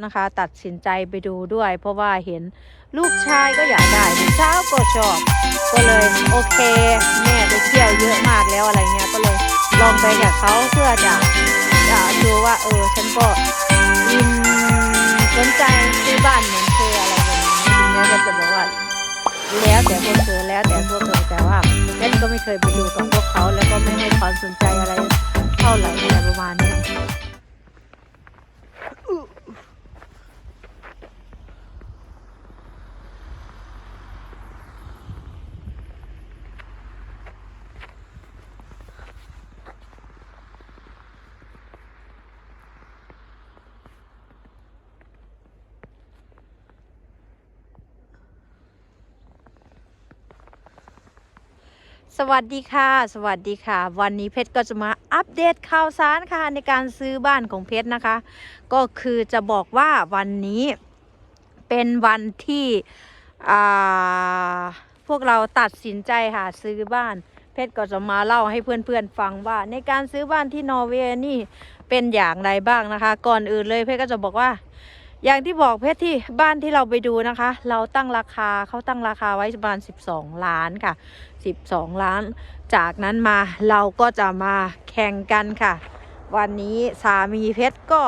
นะคะ ตัดสินใจไปดูด้วย เพราะว่าเห็นลูกชายก็อยากได้ลูกสาวก็ชอบ ก็เลยโอเค แม่ไปเที่ยวเยอะมากแล้วอะไรเงี้ยก็เลยลองไปกับเขาเพื่อจะจะดูว่าเออฉันก็อินสนใจซื้อบ้านเหมือนเธออะไรแบบนี้ทีนี้ก็จะบอกว่าแล้วแต่พวกเธอแล้วแต่พวกเธอแต่ว่าเล่นก็ไม่เคยไปดูกับพวกเขาแล้วก็ไม่ให้ความสนใจอะไรเท่าไหร่อะไรประมาณนี้ย สวัสดีค่ะ สวัสดีค่ะ วันนี้เพชรก็จะมาอัปเดตข่าวสารค่ะในการซื้อบ้านของเพชรนะคะ ก็คือจะบอกว่าวันนี้เป็นวันที่พวกเราตัดสินใจค่ะซื้อบ้าน เพชรก็จะมาเล่าให้เพื่อนๆฟังว่า ในการซื้อบ้านที่นอร์เวย์นี่เป็นอย่างไรบ้างนะคะ ก่อนอื่นเลยเพชรก็จะบอกว่าอย่างที่บอกเพชรที่บ้านที่เราไปดูนะคะ เราตั้งราคาเขาตั้งราคาไว้ประมาณ 12 ล้านค่ะ 12 ล้าน จากนั้นมาเราก็จะมาแข่งกันค่ะ วันนี้สามีเพชรก็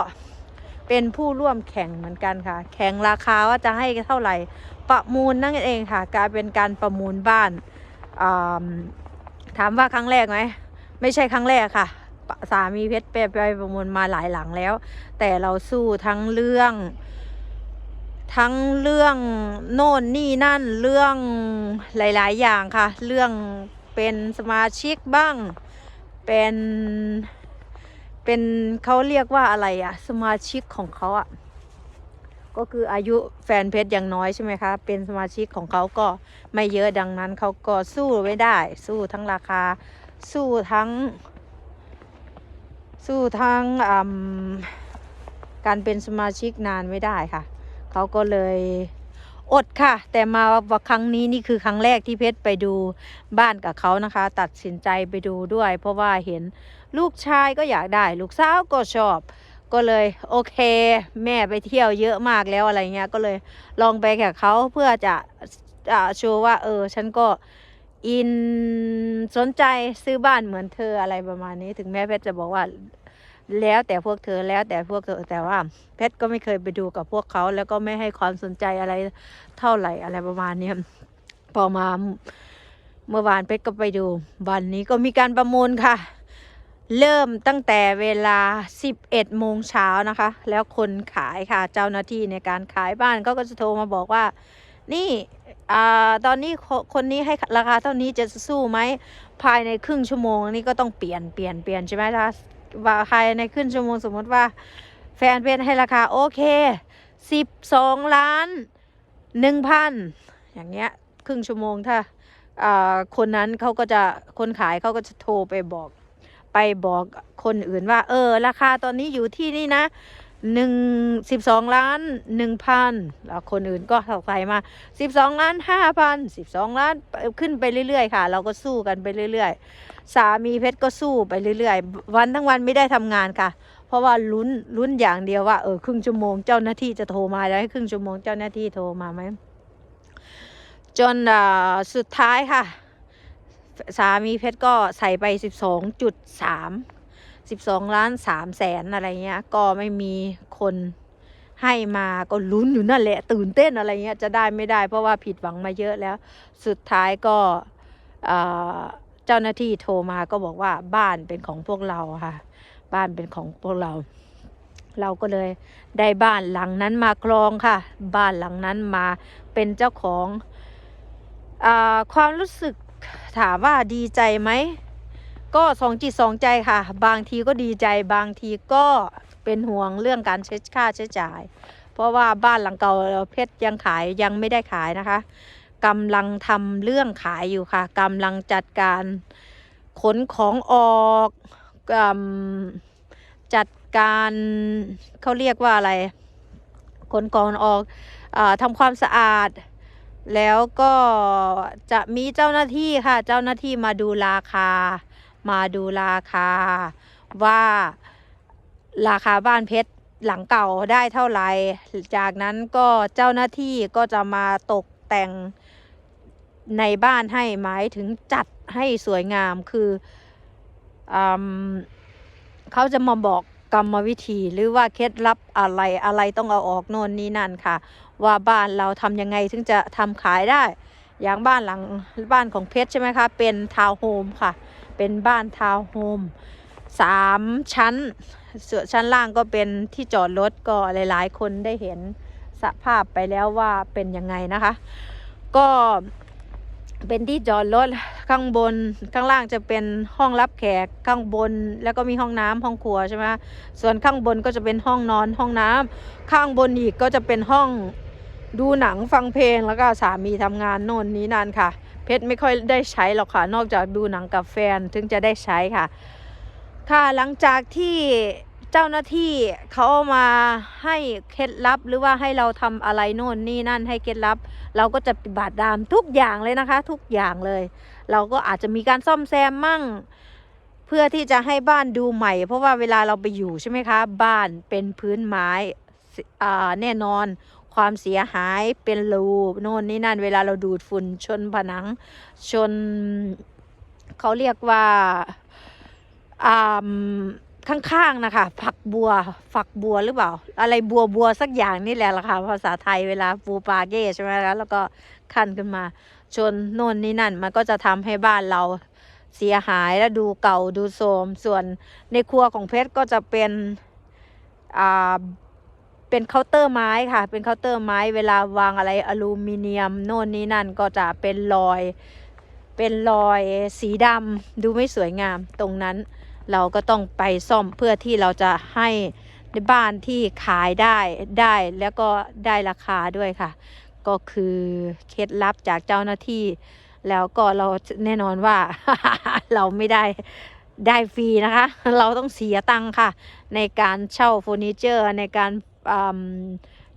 เป็นผู้ร่วมแข่งเหมือนกันค่ะ แข่งราคาว่าจะให้เท่าไหร่ ประมูลนั่นเองค่ะกลายเป็นการประมูลบ้าน ถามว่าครั้งแรกไหม ไม่ใช่ครั้งแรกค่ะ สามีเพชรไปไปประมูลมาหลายหลังแล้ว แต่เราสู้ทั้งเรื่อง ทั้งเรื่องโน่นนี่นั่นเรื่องหลาย ๆ อย่างค่ะ เรื่องเป็นสมาชิกบ้าง เป็นเป็นเขาเรียกว่าอะไรอะสมาชิกของเขาอะก็คืออายุแฟนเพชรยังน้อยใช่ไหมคะ เป็นสมาชิกของเขาก็ไม่เยอะดังนั้นเขาก็สู้ไม่ได้ สู้ทั้งราคา สู้ทั้ง สู้ทั้งอืมการเป็นสมาชิกนานไม่ได้ค่ะ เขาก็เลยอดค่ะ แต่มาว่าครั้งนี้นี่คือครั้งแรกที่เพชรไปดูบ้านกับเขานะคะ ตัดสินใจไปดูด้วย เพราะว่าเห็นลูกชายก็อยากได้ ลูกสาวก็ชอบ ก็เลยโอเค แม่ไปเที่ยวเยอะมากแล้วอะไรเงี้ยก็เลยลองไปกับเขาเพื่อจะจะโชว์ว่า เออ ฉันก็อินสนใจซื้อบ้านเหมือนเธออะไรประมาณนี้ ถึงแม้เพชรจะบอกว่า แล้วแต่พวกเธอแล้วแต่พวกเธอแต่ว่าเพชรก็ไม่เคยไปดูกับพวกเขา แล้วก็ไม่ให้ความสนใจอะไรเท่าไหร่อะไรประมาณนี้พอมาเมื่อวานเพชรก็ไปดู วันนี้ก็มีการประมูลค่ะ เริ่มตั้งแต่เวลา 11 โมงเช้านะคะ แล้วคนขายค่ะเจ้าหน้าที่ในการขายบ้านเขาก็จะโทรมาบอกว่า นี่อตอนนี้คคนนี้ให้ราคาเท่านี้จะสู้ไหมภายในครึ่งชั่วโมงนี่ก็ต้องเปลี่ยนเปลี่ยนเปลี่ยนใช่ไหมคะ ว่าภายในครึ่งชั่วโมงสมมติว่า แฟนเพจให้ราคาโอเคสิบสองล้านหนึ่งพันอย่างเงี้ยครึ่งชั่วโมงถ้าอ่าคนนั้นเขาก็จะคนขายเขาก็จะโทรไปบอก ไปบอกคนอื่นว่า เออ ราคาตอนนี้อยู่ที่นี่นะ หนึ่งสิบสองล้านหนึ่งพันแล้วคนอื่นก็ใส่มาสิบสองล้านห้าพันสิบสองล้านขึ้นไปเรื่อยๆค่ะ เราก็สู้กันไปเรื่อยๆ สามีเพชรก็สู้ไปเรื่อยๆ วันทั้งวันไม่ได้ทำงานค่ะ เพราะว่าลุ้นลุ้นอย่างเดียวว่าเออครึ่งชั่วโมงเจ้าหน้าที่จะโทรมาแล้วให้ครึ่งชั่วโมงเจ้าหน้าที่โทรมาไหมจนสุดท้ายค่ะ สามีเพชรก็ใส่ไปสิบสองจุดสาม สิบสองล้านสามแสนอะไรเงี้ย ก็ไม่มีคนให้มาก็ลุ้นอยู่นั่นแหละ ตื่นเต้นอะไรเงี้ยจะได้ไม่ได้ เพราะว่าผิดหวังมาเยอะแล้ว สุดท้ายก็เจ้าหน้าที่โทรมาก็บอกว่าบ้านเป็นของพวกเราค่ะ บ้านเป็นของพวกเรา เราก็เลยได้บ้านหลังนั้นมาครองค่ะ บ้านหลังนั้นมาเป็นเจ้าของอความรู้สึกถามว่าดีใจไหม ก็สองจิตสองใจค่ะ บางทีก็ดีใจ บางทีก็เป็นห่วงเรื่องการใช้ค่าใช้จ่าย เพราะว่าบ้านหลังเก่าเพชรยังขายยังไม่ได้ขายนะคะกำลังทำเรื่องขายอยู่ค่ะกำลังจัดการขนของออกกำจัดการเขาเรียกว่าอะไร ขนของออกอทำความสะอาด แล้วก็จะมีเจ้าหน้าที่ค่ะ เจ้าหน้าที่มาดูราคา มาดูราคาว่าราคาบ้านเพชรหลังเก่าได้เท่าไหร่ จากนั้นก็เจ้าหน้าที่ก็จะมาตกแต่งในบ้านให้หมายถึงจัดให้สวยงามคืออเขาจะมาบอกกรรมวิธีหรือว่าเคล็ดลับอะไรอะไรต้องเอาออกโน่นนี่นั่นค่ะ ว่าบ้านเราทำยังไงถึงจะทำขายได้ อย่างบ้านหลังบ้านของเพชรใช่ไหมคะ เป็นทาวน์โฮมค่ะ เป็นบ้านทาวน์โฮมสามชั้นส่วนชั้นล่างก็เป็นที่จอดรถก็หลายๆ คนได้เห็นสภาพไปแล้วว่าเป็นยังไงนะคะ ก็เป็นที่จอดรถข้างบนข้างล่างจะเป็นห้องรับแขกข้างบน แล้วก็มีห้องน้ำห้องครัวใช่ไหมส่วนข้างบนก็จะเป็นห้องนอนห้องน้ำข้างบนอีกก็จะเป็นห้องดูหนังฟังเพลงแล้วก็สามีทำงานโน่นนี้นั่นค่ะ เพชรไม่ค่อยได้ใช้หรอกค่ะ นอกจากดูหนังกับแฟนถึงจะได้ใช้ค่ะ ค่ะหลังจากที่เจ้าหน้าที่เขามาให้เคล็ดลับหรือว่าให้เราทำอะไรโน่นนี่นั่นให้เคล็ดลับ เราก็จะปฏิบัติตามทุกอย่างเลยนะคะ ทุกอย่างเลย เราก็อาจจะมีการซ่อมแซมมั่ง เพื่อที่จะให้บ้านดูใหม่ เพราะว่าเวลาเราไปอยู่ใช่ไหมคะ บ้านเป็นพื้นไม้แน่นอน ความเสียหายเป็นรูโน่นนี่นั่นเวลาเราดูดฝุ่นชนผนัง ชนเขาเรียกว่าอ่าข้างๆนะคะฝักบัว ฝักบัวหรือเปล่า อะไรบัวบัวสักอย่างนี่แหละล่ะค่ะภาษาไทยเวลาปูปลาเก้ใช่ไหมคะแล้วก็ขั้นขึ้นมา ชนโน่นนี่นั่น มันก็จะทำให้บ้านเราเสียหายแล้วดูเก่าดูโทรมส่วนในครัวของเพชรก็จะเป็นอ่า เป็นเคาน์เตอร์ไม้ค่ะ เป็นเคาน์เตอร์ไม้เวลาวางอะไรอลูมิเนียมโน่นนี่นั่นก็จะเป็นรอย เป็นรอยสีดำดูไม่สวยงามตรงนั้น เราก็ต้องไปซ่อมเพื่อที่เราจะให้ในบ้านที่ขายได้ได้แล้วก็ได้ราคาด้วยค่ะ ก็คือเคล็ดลับจากเจ้าหน้าที่แล้วก็เราแน่นอนว่าเราไม่ได้ได้ฟรีนะคะ เราต้องเสียตังค่ะ ในการเช่าเฟอร์นิเจอร์ในการ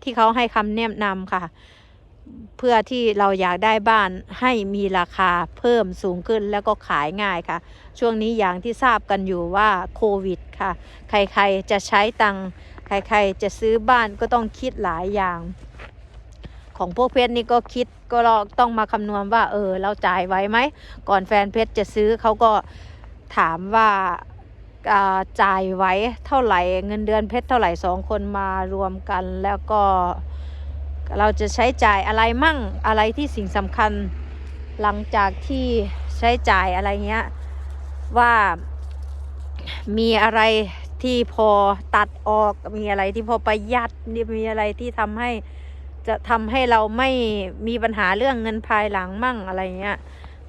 ที่เขาให้คำแนะนำค่ะ เพื่อที่เราอยากได้บ้านให้มีราคาเพิ่มสูงขึ้นแล้วก็ขายง่ายค่ะ ช่วงนี้อย่างที่ทราบกันอยู่ว่าโควิดค่ะ ใครๆจะใช้ตังใครๆจะซื้อบ้านก็ต้องคิดหลายอย่างของพวกเพชรนี่ก็คิดก็ต้องมาคำนวณว่า เออ เราจ่ายไว้ไหม ก่อนแฟนเพชรจะซื้อเขาก็ถามว่า จ่ายไว้เท่าไหร่เงินเดือนเพชรเท่าไหร่สองคนมารวมกัน แล้วก็เราจะใช้จ่ายอะไรมั่งอะไรที่สิ่งสำคัญ หลังจากที่ใช้จ่ายอะไรเงี้ยว่ามีอะไรที่พอตัดออกมีอะไรที่พอประหยัดมีอะไรที่ทำให้จะทำให้เราไม่มีปัญหาเรื่องเงินภายหลังมั่งอะไรเงี้ย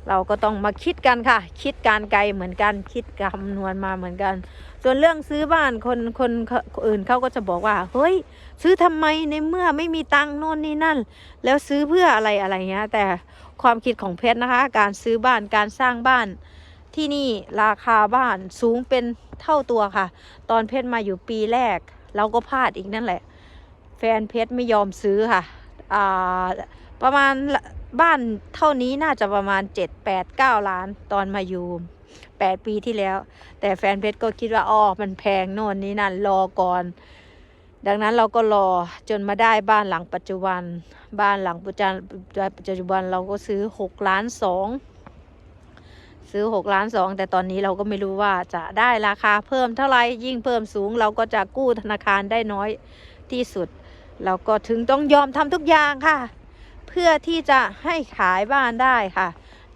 เราก็ต้องมาคิดกันค่ะ คิดการไกลเหมือนกันคิดคำนวณมาเหมือนกัน ส่วนเรื่องซื้อบ้านคนคนคนอื่นเขาก็จะบอกว่า เฮ้ย ซื้อทำไมในเมื่อไม่มีตังค์โน่นนี่นั่น แล้วซื้อเพื่ออะไรอะไรเงี้ยแต่ความคิดของเพชรนะคะ การซื้อบ้านการสร้างบ้านที่นี่ราคาบ้านสูงเป็นเท่าตัวค่ะ ตอนเพชรมาอยู่ปีแรก เราก็พลาดอีกนั่นแหละ แฟนเพชรไม่ยอมซื้อค่ะ ประมาณ บ้านเท่านี้น่าจะประมาณ7 8 9ล้านตอนมาอยู่8ปีที่แล้ว แต่แฟนเพชรก็คิดว่าอ๋อมันแพงโน่นนี่นั่นรอก่อน ดังนั้นเราก็รอจนมาได้บ้านหลังปัจจุบัน บ้านหลังปัจจุบันปัจจุบันเราก็ซื้อ6ล้านสองซื้อ6ล้านสองแต่ตอนนี้เราก็ไม่รู้ว่าจะได้ราคาเพิ่มเท่าไหร่ยิ่งเพิ่มสูง เราก็จะกู้ธนาคารได้น้อยที่สุด เราก็ถึงต้องยอมทำทุกอย่างค่ะ พื่อที่จะให้ขายบ้านได้ค่ะ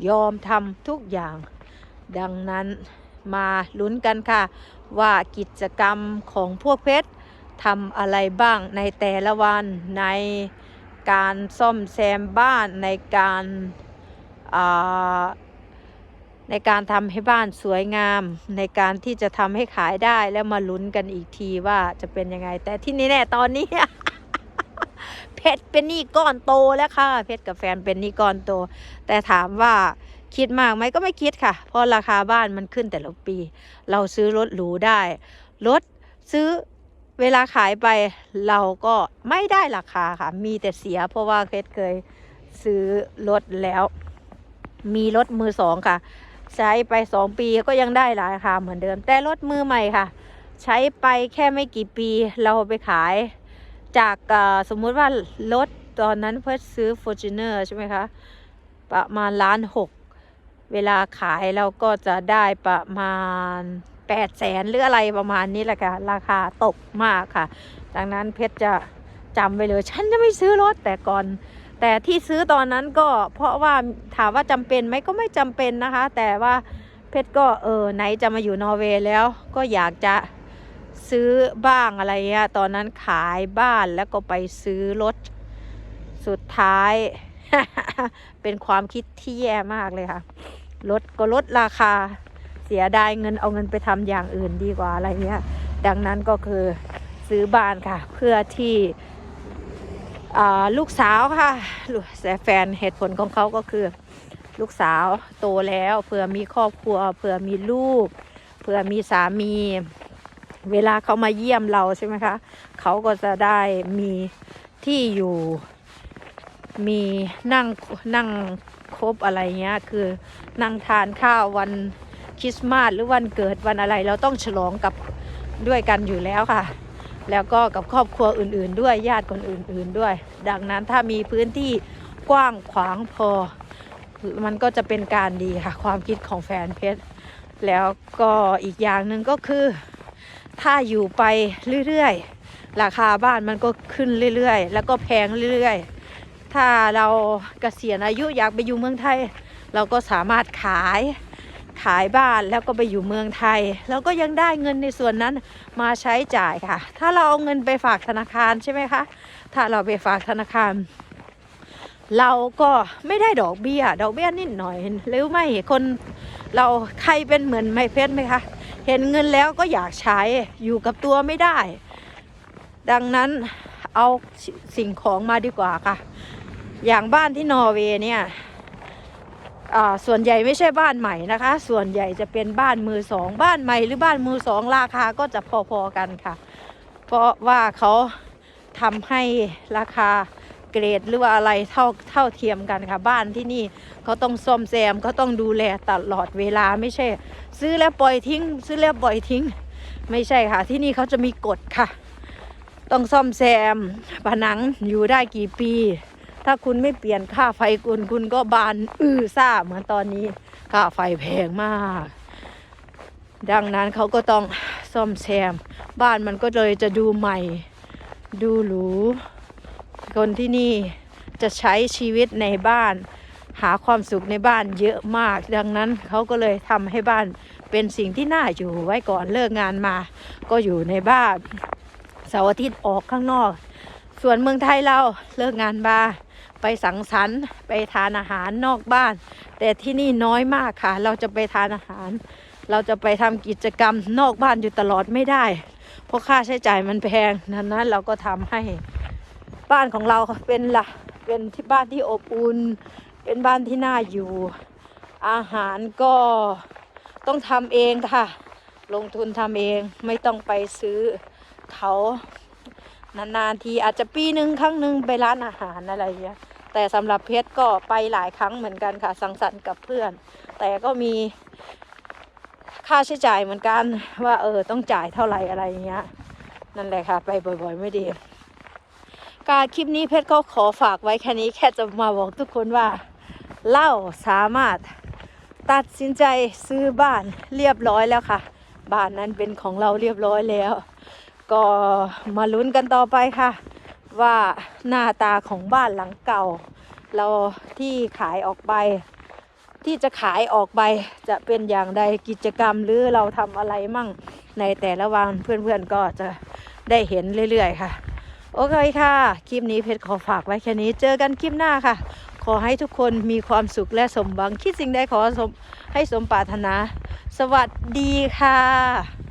ยอมทำทุกอย่าง ดังนั้นมาลุ้นกันค่ะ ว่ากิจกรรมของพวกเพชรทำอะไรบ้างในแต่ละวันในการซ่อมแซมบ้านในการาในการทำให้บ้านสวยงาม ในการที่จะทำให้ขายได้แล้วมาลุ้นกันอีกทีว่าจะเป็นยังไง แต่ที่นี่แน่ตอนนี้ เพชรเป็นหนี้ก้อนโตแล้วค่ะ เพชรกับแฟนเป็นหนี้ก้อนโต แต่ถามว่าคิดมากไหมก็ไม่คิดค่ะ เพราะราคาบ้านมันขึ้นแต่ละปี เราซื้อรถหรูได้รถซื้อเวลาขายไปเราก็ไม่ได้ราคาค่ะ มีแต่เสีย เพราะว่าเพชรเคยซื้อรถแล้ว มีรถมือสองค่ะ ใช้ไปสองปีก็ยังได้ราคาเหมือนเดิม แต่รถมือใหม่ค่ะ ใช้ไปแค่ไม่กี่ปีเราไปขาย จากสมมุติว่ารถตอนนั้นเพื่อซื้อ Fortuner ใช่ไหมคะ ประมาณล้านหกเวลาขายเราก็จะได้ประมาณแปดแสนหรืออะไรประมาณนี้แหละค่ะราคาตกมากค่ะ ดังนั้นเพชรจะจำไว้เลย ฉันจะไม่ซื้อรถแต่ก่อน แต่ที่ซื้อตอนนั้นก็เพราะว่าถามว่าจำเป็นไหมก็ไม่จำเป็นนะคะ แต่ว่าเพชรก็เออไหนจะมาอยู่นอร์เวย์แล้วก็อยากจะ ซื้อบ้างอะไรเงี้ยตอนนั้นขายบ้านแล้วก็ไปซื้อรถ สุดท้าย เป็นความคิดที่แย่มากเลยค่ะลดก็ลดราคาเสียดายเงินเอาเงินไปทำอย่างอื่นดีกว่าอะไรเงี้ย ดังนั้นก็คือซื้อบ้านค่ะ เพื่อที่ลูกสาวค่ะแต่แฟนเหตุผลของเขาก็คือ ลูกสาวโตแล้วเผื่อมีครอบครัวเผื่อมีลูกเผื่อมีสามี เวลาเขามาเยี่ยมเราใช่ไหมคะ เขาก็จะได้มีที่อยู่ มีนั่งนั่งครบอะไรเงี้ย คือนั่งทานข้าววันคริสต์มาสหรือวันเกิดวันอะไร เราต้องฉลองกับด้วยกันอยู่แล้วค่ะ แล้วก็กับครอบครัวอื่น ๆ ด้วยญาติคนอื่น ๆด้วย ดังนั้นถ้ามีพื้นที่กว้างขวางพอ มันก็จะเป็นการดีค่ะ ความคิดของแฟนเพชรแล้วก็อีกอย่างหนึ่งก็คือ ถ้าอยู่ไปเรื่อยๆ ราคาบ้านมันก็ขึ้นเรื่อยๆ แล้วก็แพงเรื่อยๆ ถ้าเราเกษียณอายุอยากไปอยู่เมืองไทย เราก็สามารถขายขายบ้านแล้วก็ไปอยู่เมืองไทย แล้วก็ยังได้เงินในส่วนนั้นมาใช้จ่ายค่ะ ถ้าเราเอาเงินไปฝากธนาคารใช่ไหมคะ ถ้าเราไปฝากธนาคาร เราก็ไม่ได้ดอกเบี้ย ดอกเบี้ยนิดหน่อยหรือไม่คนเราใครเป็นเหมือนไม่เพชรไหมคะ เห็นเงินแล้วก็อยากใช้อยู่กับตัวไม่ได้ ดังนั้นเอาสิ่งของมาดีกว่าค่ะ อย่างบ้านที่นอร์เวย์เนี่ยส่วนใหญ่ไม่ใช่บ้านใหม่นะคะ ส่วนใหญ่จะเป็นบ้านมือสอง บ้านใหม่หรือบ้านมือสองราคาก็จะพอๆกันค่ะ เพราะว่าเขาทำให้ราคา เกรดหรือว่าอะไรเท่าเท่าเทียมกันค่ะ บ้านที่นี่เขาต้องซ่อมแซมเขาต้องดูแลตลอดเวลาไม่ใช่ ซื้อแล้วปล่อยทิ้ง ซื้อแล้วปล่อยทิ้ง ไม่ใช่ค่ะ ที่นี่เขาจะมีกฎค่ะ ต้องซ่อมแซมผนังอยู่ได้กี่ปี ถ้าคุณไม่เปลี่ยนค่าไฟคุณคุณก็บานอื้อซ่าเหมือนตอนนี้ค่าไฟแพงมาก ดังนั้นเขาก็ต้องซ่อมแซม บ้านมันก็เลยจะดูใหม่ ดูหรู คนที่นี่จะใช้ชีวิตในบ้าน หาความสุขในบ้านเยอะมาก ดังนั้นเขาก็เลยทำให้บ้านเป็นสิ่งที่น่าอยู่ไว้ก่อนเลิกงานมา ก็อยู่ในบ้านเสาร์อาทิตย์ออกข้างนอก ส่วนเมืองไทยเราเลิกงานมาไปสังสรรค์ไปทานอาหารนอกบ้าน แต่ที่นี่น้อยมากค่ะ เราจะไปทานอาหาร เราจะไปทำกิจกรรมนอกบ้านอยู่ตลอดไม่ได้ เพราะค่าใช้จ่ายมันแพงดังนั้นเราก็ทำให้ บ้านของเราเป็นละเป็นที่บ้านที่อบอุ่นเป็นบ้านที่น่าอยู่ อาหารก็ต้องทำเองค่ะ ลงทุนทำเองไม่ต้องไปซื้อเขานานๆทีอาจจะปีหนึ่งครั้งหนึ่งไปร้านอาหารอะไรอย่างเงี้ยแต่สำหรับเพชรก็ไปหลายครั้งเหมือนกันค่ะ สังสรรค์กับเพื่อน แต่ก็มีค่าใช้จ่ายเหมือนกันว่าเออต้องจ่ายเท่าไหร่อะไรอย่างเงี้ยนั่นแหละค่ะ ไปบ่อย ๆ ไม่ดี การคลิปนี้เพชรก็ขอฝากไว้แค่นี้แค่จะมาบอกทุกคนว่าเล่าสามารถตัดสินใจซื้อบ้านเรียบร้อยแล้วค่ะ บ้านนั้นเป็นของเราเรียบร้อยแล้ว ก็มาลุ้นกันต่อไปค่ะ ว่าหน้าตาของบ้านหลังเก่า เราที่ขายออกไป ที่จะขายออกไปจะเป็นอย่างใดกิจกรรมหรือเราทำอะไรมั่งในแต่ละวันเพื่อนๆก็จะได้เห็นเรื่อยๆค่ะ โอเคค่ะ คลิปนี้เพชรขอฝากไว้แค่นี้ เจอกันคลิปหน้าค่ะ ขอให้ทุกคนมีความสุขและสมหวังคิดสิ่งใดขอสมให้สมปรารถนา สวัสดีค่ะ